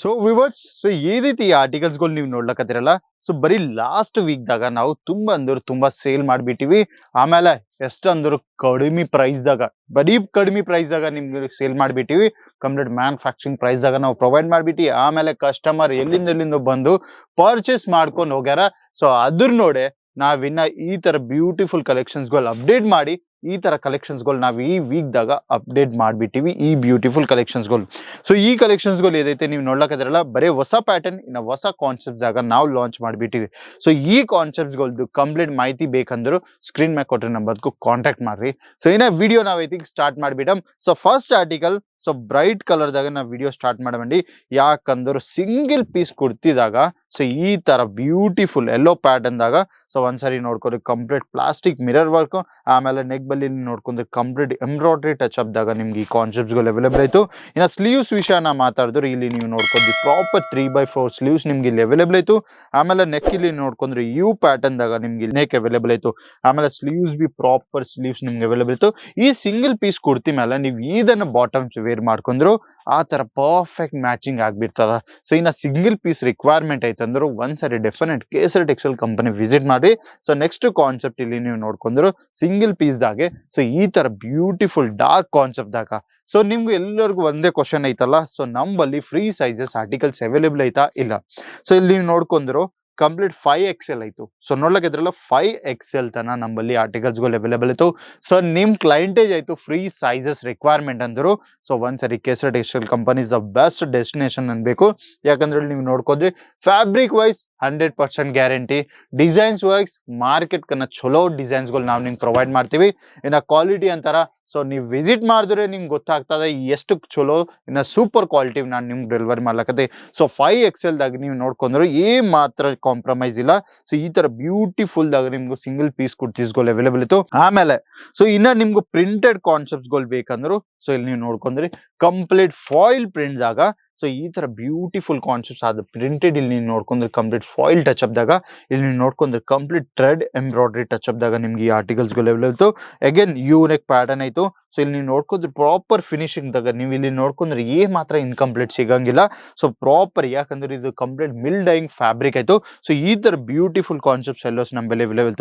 So viewers so ಈ ರೀತಿ ಆರ್ಟಿಕಲ್ಸ್ಗಳು ನೀವು ನೋಡ್ಲಕತ್ತಿರಲ್ಲ? ಸೊ ಬರೀ ಲಾಸ್ಟ್ ವೀಕ್ದಾಗ ನಾವು ತುಂಬಾ ಅಂದ್ರೆ ತುಂಬಾ ಸೇಲ್ ಮಾಡಿಬಿಟ್ಟಿವಿ. ಆಮೇಲೆ ಎಷ್ಟ ಅಂದ್ರೆ ಕಡಿಮೆ ಪ್ರೈಸ್ದಾಗ ಬರೀ ಕಡಿಮೆ ಪ್ರೈಸ್ದಾಗ ನಿಮ್ಗೆ ಸೇಲ್ ಮಾಡಿಬಿಟ್ಟಿವಿ. ಕಂಪ್ಲೀಟ್ ಮ್ಯಾನುಫ್ಯಾಕ್ಚರಿಂಗ್ ಪ್ರೈಸ್ದಾಗ ನಾವು ಪ್ರೊವೈಡ್ ಮಾಡ್ಬಿಟ್ಟಿ. ಆಮೇಲೆ ಕಸ್ಟಮರ್ ಎಲ್ಲಿಂದ ಎಲ್ಲಿಂದ ಬಂದು ಪರ್ಚೇಸ್ ಮಾಡ್ಕೊಂಡು ಹೋಗ್ಯಾರ. ಸೊ ಅದ್ರ ನೋಡೆ ನಾವಿನ್ನ ಈ ತರ ಬ್ಯೂಟಿಫುಲ್ ಕಲೆಕ್ಷನ್ಸ್ಗಳು ಅಪ್ಡೇಟ್ ಮಾಡಿ ಈ ತರ ಕಲೆಕ್ಷನ್ಸ್ಗಳು ನಾವು ಈ ವೀಕ್ದಾಗ ಅಪ್ಡೇಟ್ ಮಾಡ್ಬಿಟ್ಟಿವಿ, ಈ ಬ್ಯೂಟಿಫುಲ್ ಕಲೆಕ್ಷನ್ಸ್ಗಳು ಸೊ ಈ ಕಲೆಕ್ಷನ್ಸ್ಗಳು ಏದೈತೆ ನೀವು ನೋಡ್ಲಕತ್ತಿರಲ್ಲ, ಬರೀ ಹೊಸ ಪ್ಯಾಟರ್ನ್ ಇನ್ನ ಹೊಸ ಕಾನ್ಸೆಪ್ಟ್ದಾಗ ನಾವು ಲಾಂಚ್ ಮಾಡ್ಬಿಟ್ಟಿವಿ. ಸೊ ಈ ಕಾನ್ಸೆಪ್ಟ್ಸ್ಗಳದ್ದು ಕಂಪ್ಲೀಟ್ ಮಾಹಿತಿ ಬೇಕಂದ್ರು ಸ್ಕ್ರೀನ್ ಮ್ಯಾಗ್ ಕೊಟ್ಟಿರೋ ನಂಬರ್ಗೂ ಕಾಂಟ್ಯಾಕ್ಟ್ ಮಾಡ್ರಿ. ಸೊ ಇನ್ನ ವಿಡಿಯೋ ನಾವು ಐತಿ start ಮಾಡಿಬಿಡಮ್. So first article so bright ಕಲರ್ದಾಗ ನಾವು ವಿಡಿಯೋ ಸ್ಟಾರ್ಟ್ ಮಾಡಬೇಡಿ. ಯಾಕಂದ್ರೆ ಸಿಂಗಲ್ ಪೀಸ್ ಕುಡ್ತಿದಾಗ ಸೊ ಈ ತರ ಬ್ಯೂಟಿಫುಲ್ ಎಲ್ಲೋ ಪ್ಯಾಟರ್ನ್ದಾಗ ಸೊ ಒಂದ್ಸರಿ ನೋಡ್ಕೊರಿ ಕಂಪ್ಲೀಟ್ ಪ್ಲಾಸ್ಟಿಕ್ ಮಿರರ್ ವರ್ಕ್ ಆಮೇಲೆ ನೆಕ್ ಬಲ್ಲಿ ನೋಡ್ಕೊಂಡ್ರೆ ಕಂಪ್ಲೀಟ್ ಎಂಬ್ರಾಯ್ಡ್ರಿ ಟಚ್ ಅಪ್ದಾಗ ನಿಮ್ಗೆ ಈ ಕಾನ್ಸೆಪ್ಟ್ಸ್ಗಳು ಅವೈಲೇಬಲ್ ಆಯ್ತು. ಇನ್ನು ಸ್ಲೀವ್ಸ್ ವಿಷಯ ನಾ ಮಾತಾಡಿದ್ರೆ ಇಲ್ಲಿ ನೀವು ನೋಡ್ಕೊಂಡ್ರಿ proper three by four sleeves ನಿಮ್ಗೆ ಇಲ್ಲಿ ಅವೈಲೇಬಲ್ ಆಯಿತು. ಆಮೇಲೆ ನೆಕ್ ಇಲ್ಲಿ ನೋಡ್ಕೊಂಡ್ರೆ ಯು ಪ್ಯಾಟರ್ನ್ದಾಗ ನಿಮ್ಗೆ ನೆಕ್ ಅವೈಲೇಬಲ್ ಆಯಿತು. ಆಮೇಲೆ ಸ್ಲೀವ್ಸ್ ಬಿ ಪ್ರಾಪರ್ ಸ್ಲೀವ್ಸ್ ನಿಮ್ಗೆ ಅವೈಲೇಬಲ್ ಇತ್ತು ಈ ಸಿಂಗಲ್ ಪೀಸ್ ಕುರ್ತಿ ಮೇಲೆ ನೀವು ಇದನ್ನ ಬಾಟಮ್ಸ್ ವೇರ್ ಮಾಡ್ಕೊಂಡ್ರು ಆ ಥರ ಪರ್ಫೆಕ್ಟ್ ಮ್ಯಾಚಿಂಗ್ ಆಗಿಬಿಡ್ತದ. ಸೊ ಇನ್ನ ಸಿಂಗಲ್ ಪೀಸ್ ರಿಕ್ವೈರ್ಮೆಂಟ್ ಐತಂದ್ರು ಒಂದ್ಸರಿ definite Kesari textile company visit ಮಾಡಿ ಸೊ ನೆಕ್ಸ್ಟ್ ಕಾನ್ಸೆಪ್ಟ್ ಇಲ್ಲಿ ನೀವು ನೋಡ್ಕೊಂಡ್ರು ಸಿಂಗಲ್ ಪೀಸ್ದಾಗೆ ಸೊ ಈ ತರ ಬ್ಯೂಟಿಫುಲ್ ಡಾರ್ಕ್ ಕಾನ್ಸೆಪ್ಟ್ ದಾಗ. ಸೊ ನಿಮ್ಗೆ ಎಲ್ಲರಿಗೂ ಒಂದೇ ಕ್ವಶನ್ ಐತಲ್ಲ. ಸೊ ನಮ್ಮಲ್ಲಿ ಫ್ರೀ ಸೈಜಸ್ ಆರ್ಟಿಕಲ್ಸ್ ಅವೈಲೇಬಲ್ ಐತಾ ಇಲ್ಲ? ಸೊ ಇಲ್ಲಿ ನೀವು ನೋಡ್ಕೊಂಡ್ರು ಕಂಪ್ಲೀಟ್ ಫೈವ್ ಎಕ್ಸ್ ಎಲ್ ಆಯ್ತು. ಸೊ ನೋಡ್ಲಕ್ಕಿದ್ರಲ್ಲ ಫೈವ್ ಎಕ್ಸೆಲ್ ತನ ನಮ್ಮಲ್ಲಿ ಆರ್ಟಿಕಲ್ಸ್ಗಳು ಅವೈಲೇಬಲ್ ಇತ್ತು. ಸೊ ನಿಮ್ಮ ಕ್ಲೈಂಟೇಜ್ ಆಯಿತು ಫ್ರೀ ಸೈಜಸ್ ರಿಕ್ವೈರ್ಮೆಂಟ್ ಅಂದರು. ಸೊ ಒಂದ್ಸರಿ Kesari textile company the best destination ಅನ್ಬೇಕು. ಯಾಕಂದ್ರೆ ನೀವು ನೋಡ್ಕೊಂಡ್ರಿ fabric wise hundred percent guarantee designs wise market ಕನ್ನ ಚಲೋ ಡಿಸೈನ್ಸ್ಗಳು ನಾವು ನಿಮ್ಗೆ ಪ್ರೊವೈಡ್ ಮಾಡ್ತೀವಿ. ಇನ್ನು ಕ್ವಾಲಿಟಿ ಅಂತಾರ ಸೊ ನೀವು ವಿಸಿಟ್ ಮಾಡಿದ್ರೆ ನಿಮ್ಗೆ ಗೊತ್ತಾಗ್ತದೆ ಎಷ್ಟು ಚಲೋ, ಇನ್ನ ಸೂಪರ್ ಕ್ವಾಲಿಟಿ ನಾನು ನಿಮ್ಗೆ ಡೆಲಿವರಿ ಮಾಡ್ಲಕತ್ತೆ. ಸೊ ಫೈವ್ ಎಕ್ಸೆಲ್ದಾಗ ನೀವು ನೋಡ್ಕೊಂಡ್ರೆ ಏ ಮಾತ್ರ ಕಾಂಪ್ರಮೈಸ್ ಇಲ್ಲ. ಸೊ ಈ ತರ ಬ್ಯೂಟಿಫುಲ್ ದಾಗ ನಿಮ್ಗೆ ಸಿಂಗಲ್ ಪೀಸ್ ಕುರ್ತೀಸ್ಗಳು ಅವೈಲೇಬಲ್ ಇತ್ತು. ಆಮೇಲೆ ಸೊ ಇನ್ನ ನಿಮ್ಗೆ ಪ್ರಿಂಟೆಡ್ ಕಾನ್ಸೆಪ್ಟ್ಸ್ಗಳು ಬೇಕಂದ್ರು ಸೊ ಇಲ್ಲಿ ನೀವು ನೋಡ್ಕೊಂಡ್ರಿ. ಕಂಪ್ಲೀಟ್ ಫಾಯಿಲ್ ಪ್ರಿಂಟ್ ದಾಗ ಸೊ ಈ ತರ ಬ್ಯೂಟಿಫುಲ್ ಕಾನ್ಸೆಪ್ಟ್ಸ್ ಅದು ಪ್ರಿಂಟೆಡ್ ಇಲ್ಲಿ ನೀವು ನೋಡ್ಕೊಂಡ್ರೆ ಕಂಪ್ಲೀಟ್ ಫಾಯಿಲ್ ಟಚ್ ಅಪ್ ದಾಗ, ಇಲ್ಲಿ ನೀವು ನೋಡ್ಕೊಂಡ್ರೆ complete thread embroidery touch up ದಾಗ ನಿಮ್ಗೆ ಈ ಆರ್ಟಿಕಲ್ಸ್ಗಳು ಅವೈಲೇಬಲ್ ಇತ್ತು ಅಗೇನ್ ಯೂನೆಕ್ ಪ್ಯಾಟರ್ನ್ ಆಯ್ತು. ಸೊ ಇಲ್ಲಿ ನೀವು ನೋಡ್ಕೊಂಡ್ರೆ ಪ್ರಾಪರ್ ಫಿನಿಶಿಂಗ್ ದಾಗ ನೀವು ಇಲ್ಲಿ ನೋಡ್ಕೊಂಡ್ರೆ ಏ ಮಾತ್ರ ಇನ್ಕಂಪ್ಲೀಟ್ ಸಿಗಂಗಿಲ್ಲ. ಸೊ ಪ್ರಾಪರ್ ಯಾಕಂದ್ರೆ ಇದು ಕಂಪ್ಲೀಟ್ ಮಿಲ್ ಡೈಯಿಂಗ್ ಫ್ಯಾಬ್ರಿಕ್ ಆಯ್ತು. ಸೊ ಈ ತರ ಬ್ಯೂಟಿಫುಲ್ ಕಾನ್ಸೆಪ್ಟ್ಸ್ ಎಲ್ಲೋಸ್ ನಮ್ಮಲ್ಲಿ ಅವೈಲೇಬಲ್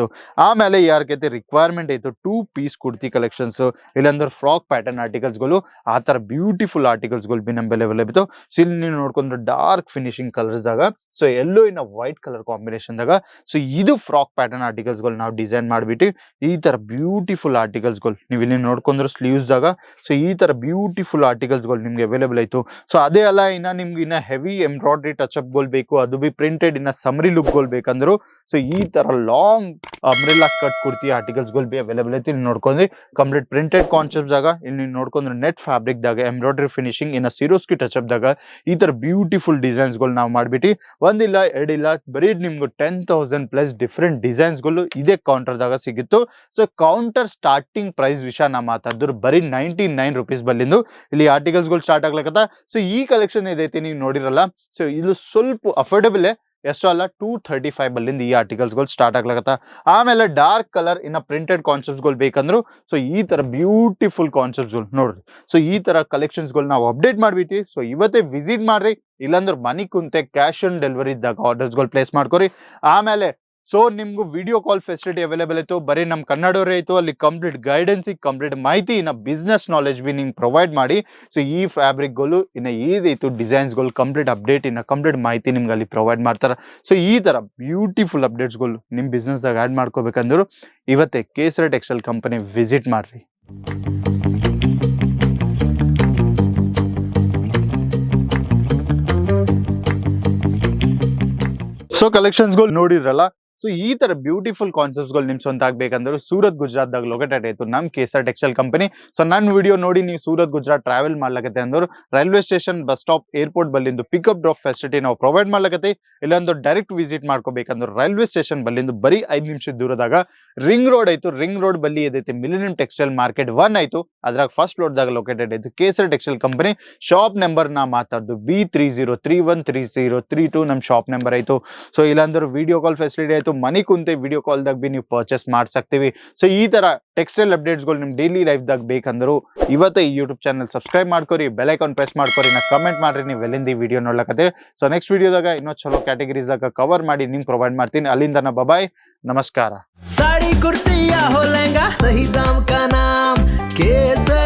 ಆಮೇಲೆ ಯಾರಿಗೈತೆ ರಿಕ್ವೈರ್ಮೆಂಟ್ ಆಯ್ತು ಟೂ ಪೀಸ್ ಕುರ್ತಿ ಕಲೆಕ್ಷನ್ಸ್ ಇಲ್ಲಾಂದ್ರೆ ಫ್ರಾಕ್ ಪ್ಯಾಟರ್ನ್ ಆರ್ಟಿಕಲ್ಸ್ಗಳು ಆ ತರ ಬ್ಯೂಟಿಫುಲ್ ಆರ್ಟಿಕಲ್ಸ್ಗಳು ಬಿ ನಮ್ಮಲ್ಲಿ ಅವೈಲೇಬಲ್ ಇತ್ತು. ಸೊ ಇಲ್ಲಿ ನೀವು ನೋಡ್ಕೊಂಡ್ರೆ ಡಾರ್ಕ್ ಫಿನಿಶಿಂಗ್ ಕಲರ್ಸ್ ದಾಗ ಸೊ ಎಲ್ಲೋ ಇನ್ನ ವೈಟ್ ಕಲರ್ ಕಾಂಬಿನೇಷನ್ ದಾಗ ಸೊ ಇದು ಫ್ರಾಕ್ ಪ್ಯಾಟರ್ನ್ ಆರ್ಟಿಕಲ್ಸ್ಗಳು ನಾವು ಡಿಸೈನ್ ಮಾಡ್ಬಿಟ್ಟು ಈ ತರ ಬ್ಯೂಟಿಫುಲ್ ಆರ್ಟಿಕಲ್ಸ್ಗಳು ನೀವು ಇಲ್ಲಿ ನೋಡ್ಕೊಂಡ್ರೆ ಸ್ಲೀವ್ಸ್ ದಾಗ. ಸೊ ಈ ತರ ಬ್ಯೂಟಿಫುಲ್ ಆರ್ಟಿಕಲ್ಸ್ಗಳು ನಿಮ್ಗೆ ಅವೈಲೇಬಲ್ ಆಯ್ತು. ಸೊ ಅದೇ ಅಲ್ಲ, ಇನ್ನ ನಿಮ್ಗೆ ಇನ್ನ ಹೆವಿ ಎಂಬ್ರಾಯ್ಡ್ರಿ ಟಚ್ ಅಪ್ಗಳು ಬೇಕು, ಅದು ಬಿ ಪ್ರಿಂಟೆಡ್ ಇನ್ನ ಸಮರಿ ಲುಕ್ಗಳು ಬೇಕಂದ್ರು. ಸೊ ಈ ತರ ಲಾಂಗ್ ಅಮ್ರೆಲ್ಲಾ ಕಟ್ ಕುರ್ತಿ ಆರ್ಟಿಕಲ್ಸ್ಗಳು ಬಿ ಅವೈಲೇಬಲ್ ಐತಿ ಇಲ್ಲಿ ನೋಡ್ಕೊಂಡ್ರಿ ಕಂಪ್ಲೀಟ್ ಪ್ರಿಂಟೆಡ್ ಕಾನ್ಸೆಪ್ಟ್ ದಾಗ ಇಲ್ಲಿ ನೋಡ್ಕೊಂಡ್ರೆ ನೆಟ್ ಫ್ಯಾಬ್ರಿಕ್ ದಾಗ ಎಂಬ್ರಾಯ್ಡ್ರಿ ಫಿನಿಶಿಂಗ್ ಇನ್ನ ಸೀರೋಸ್ಕಿ ಟಚ್ ಅಪ್ ದಾಗ ಈ ತರ ಬ್ಯೂಟಿಫುಲ್ ಡಿಸೈನ್ಸ್ಗಳು ನಾವು ಮಾಡ್ಬಿಟ್ಟು ಒಂದಿಲ್ಲ ಎರಡಿಲ್ಲ ಬರೀ ನಿಮ್ಗೆ ಟೆನ್ ತೌಸಂಡ್ ಪ್ಲಸ್ ಡಿಫ್ರೆಂಟ್ ಡಿಸೈನ್ಸ್ಗಳು ಇದೇ ಕೌಂಟರ್ದಾಗ ಸಿಗಿತ್ತು ಸೊ ಕೌಂಟರ್ ಸ್ಟಾರ್ಟಿಂಗ್ ಪ್ರೈಸ್ ವಿಷಯ ನಾ ಮಾತಾಡಿದ್ರು ಬರೀ ನೈಂಟಿ ನೈನ್ ರುಪೀಸ್ ಬಲ್ಲಿಂದು ಇಲ್ಲಿ ಆರ್ಟಿಕಲ್ಸ್ಗಳು ಸ್ಟಾರ್ಟ್ ಆಗ್ಲಕತ್ತ ಸೊ ಈ ಕಲೆಕ್ಷನ್ ಏದೈತಿ ನೀವು ನೋಡಿರಲ್ಲ ಸೊ ಇದು ಸ್ವಲ್ಪ ಅಫೋರ್ಡಬಲ್ ಎಷ್ಟು ಅಲ್ಲ ಟೂ ಥರ್ಟಿ ಫೈವ್ ಬಲ್ಲಿಂದ ಈ ಆರ್ಟಿಕಲ್ಸ್ಗಳು ಸ್ಟಾರ್ಟ್ ಆಗ್ಲಕತ್ತ ಆಮೇಲೆ ಡಾರ್ಕ್ ಕಲರ್ ಇನ್ನ ಪ್ರಿಂಟೆಡ್ ಕಾನ್ಸೆಪ್ಟ್ಸ್ಗಳು ಬೇಕಂದ್ರು ಸೊ ಈ ಥರ ಬ್ಯೂಟಿಫುಲ್ ಕಾನ್ಸೆಪ್ಟ್ಸ್ಗಳು ನೋಡ್ರಿ. ಸೊ ಈ ಥರ ಕಲೆಕ್ಷನ್ಸ್ಗಳು ನಾವು ಅಪ್ಡೇಟ್ ಮಾಡ್ಬಿಟ್ಟು ಸೊ ಇವತ್ತೇ ವಿಸಿಟ್ ಮಾಡ್ರಿ. ಇಲ್ಲಾಂದ್ರೆ ಮನಿ ಕುಂತೆ ಕ್ಯಾಶ್ ಆನ್ ಡೆಲಿವರಿ ಇದ್ದಾಗ ಆರ್ಡರ್ಸ್ಗಳು ಪ್ಲೇಸ್ ಮಾಡ್ಕೊರಿ. ಆಮೇಲೆ ಸೊ ನಿಮ್ಗೂ ವಿಡಿಯೋ ಕಾಲ್ ಫೆಸಿಲಿಟಿ ಅವೈಲೇಬಲ್ ಇತ್ತು. ಬರೀ ನಮ್ಮ ಕನ್ನಡವರೇ ಇತ್ತು. ಅಲ್ಲಿ ಕಂಪ್ಲೀಟ್ ಗೈಡೆನ್ಸ್ ಕಂಪ್ಲೀಟ್ ಮಾಹಿತಿ, ಇನ್ನ ಬಿಸ್ನೆಸ್ ನಾಲೆಜ್ ಬಿ ನಿಮ್ಗೆ ಪ್ರೊವೈಡ್ ಮಾಡಿ. ಸೊ ಈ ಫ್ಯಾಬ್ರಿಕ್ಗಳು ಇನ್ನು ಇದಿತ್ತು ಡಿಸೈನ್ಸ್ಗಳು ಕಂಪ್ಲೀಟ್ ಅಪ್ಡೇಟ್ ಇನ್ನು ಕಂಪ್ಲೀಟ್ ಮಾಹಿತಿ ನಿಮ್ಗೆ ಅಲ್ಲಿ ಪ್ರೊವೈಡ್ ಮಾಡ್ತಾರೆ. ಸೊ ಈ ತರ ಬ್ಯೂಟಿಫುಲ್ ಅಪ್ಡೇಟ್ಸ್ಗಳು ನಿಮ್ಮ ಬಿಸ್ನೆಸ್ದಾಗ ಆ್ಯಡ್ ಮಾಡ್ಕೋಬೇಕಂದ್ರು ಇವತ್ತೇ ಕೇಸರ ಟೆಕ್ಸ್ಟೈಲ್ ಕಂಪನಿ ವಿಸಿಟ್ ಮಾಡ್ರಿ. ಸೊ ಕಲೆಕ್ಷನ್ಸ್ಗಳು ನೋಡಿದ್ರಲ್ಲ? ಸೊ ಈ ತರ ಬ್ಯೂಟಿಫುಲ್ ಕಾನ್ಸೆಪ್ಟ್ಸ್ಗಳು ನಿಮ್ ಸ್ವಂತ ಆಗ್ಬೇಕಂದ್ರೆ ಸೂರತ್ ಗುಜರಾತ್ದಾಗ ಲೊಕೇಟೆಡ್ ಆಯ್ತು. ನಮ್ ಕೇಸರ್ ಟೆಕ್ಸ್ಟೈಲ್ ಕಂಪನಿ ಸೊ ನನ್ನ ವಿಡಿಯೋ ನೋಡಿ ನೀವು ಸೂರತ್ ಗುಜರಾತ್ ಟ್ರಾವೆಲ್ ಮಾಡ್ಲಕತ್ತೆ ಅಂದ್ರೆ railway station bus stop airport ಬಲ್ಲಿಂದು ಪಿಕಪ್ ಡ್ರಾಪ್ ಫೆಸಿಲಿಟಿ ನಾವು ಪ್ರೊವೈಡ್ ಮಾಡ್ಲಕತ್ತೆ. ಇಲ್ಲಾಂದ್ರೆ ಡೈರೆಕ್ಟ್ ವಿಸಿಟ್ ಮಾಡ್ಕೋಬೇಕಂದ್ರೆ ರೈಲ್ವೆ ಸ್ಟೇಷನ್ ಬಲ್ಲಿಂದು ಬರೀ ಐದು ನಿಮಿಷ ದೂರದಾಗ ರಿಂಗ್ ರೋಡ್ ಆಯ್ತು. ರಿಂಗ್ ರೋಡ್ ಬಲ್ಲಿ ಏದೈತೆ ಮಿಲಿನಿಯಂ ಟೆಕ್ಸ್ಟೈಲ್ ಮಾರ್ಕೆಟ್ ಒನ್ ಆಯ್ತು. ಅದ್ರಾಗ ಫಸ್ಟ್ ಫ್ಲೋರ್ದಾಗ ಲೊಕೇಟೆಡ್ ಆಯ್ತು Kesar textile company shop number ನಾ ಮಾತಾಡ್ದು B three zero three one three zero three two ನಮ್ಮ ಶಾಪ್ ನಂಬರ್ ಆಯ್ತು. ಸೊ ಇಲ್ಲಾಂದ್ರೆ ವಿಡಿಯೋ ಕಾಲ್ ಫೆಸಿಲಿಟಿ ಆಯ್ತು. ಇವತ್ತು ಮನೆ ಕುಂತೆ ವಿಡಿಯೋ ಕಾಲ್ದಾಗ ಬಿ ನೀವು ಪರ್ಚೇಸ್ ಮಾಡ್ಸಕ್ತೀವಿ. ಸೊ ಈ ತರ ಟೆಕ್ಸ್ಟೈಲ್ ಅಪ್ಡೇಟ್ಸ್ಗಳು ನಿಮ್ಮ ಡೈಲಿ ಲೈಫ್ದಾಗ ಬೇಕಂದ್ರು ಇವತ್ತೇ ಈ ಯೂಟ್ಯೂಬ್ ಚಾನಲ್ ಸಬ್ಸ್ಕ್ರೈಬ್ ಮಾಡ್ಕೊರಿ ಬೆಲೈಕಾನ್ ಪ್ರೆಸ್ ಮಾಡ್ಕೊರಿ ನಾ ಕಮೆಂಟ್ ಮಾಡ್ರಿ, ನೀವು ಎಲ್ಲಿಂದ ಈ ವಿಡಿಯೋ ನೋಡ್ಲಕತ್ತೀವಿ ಸೊ ನೆಕ್ಸ್ಟ್ ವಿಡಿಯೋದಾಗ ಇನ್ನೂ ಚಲೋ ಕ್ಯಾಟಗರೀಸ್ದಾಗ ಕವರ್ ಮಾಡಿ ನಿಮ್ಗೆ ಪ್ರೊವೈಡ್ ಮಾಡ್ತೀನಿ. ಅಲ್ಲಿಂದ ನಾ ಬಬಾಯ್ ನಮಸ್ಕಾರ. ಸಾರಿ कुर्ती या ಸಹಿ ದಾಮ್ सही दाम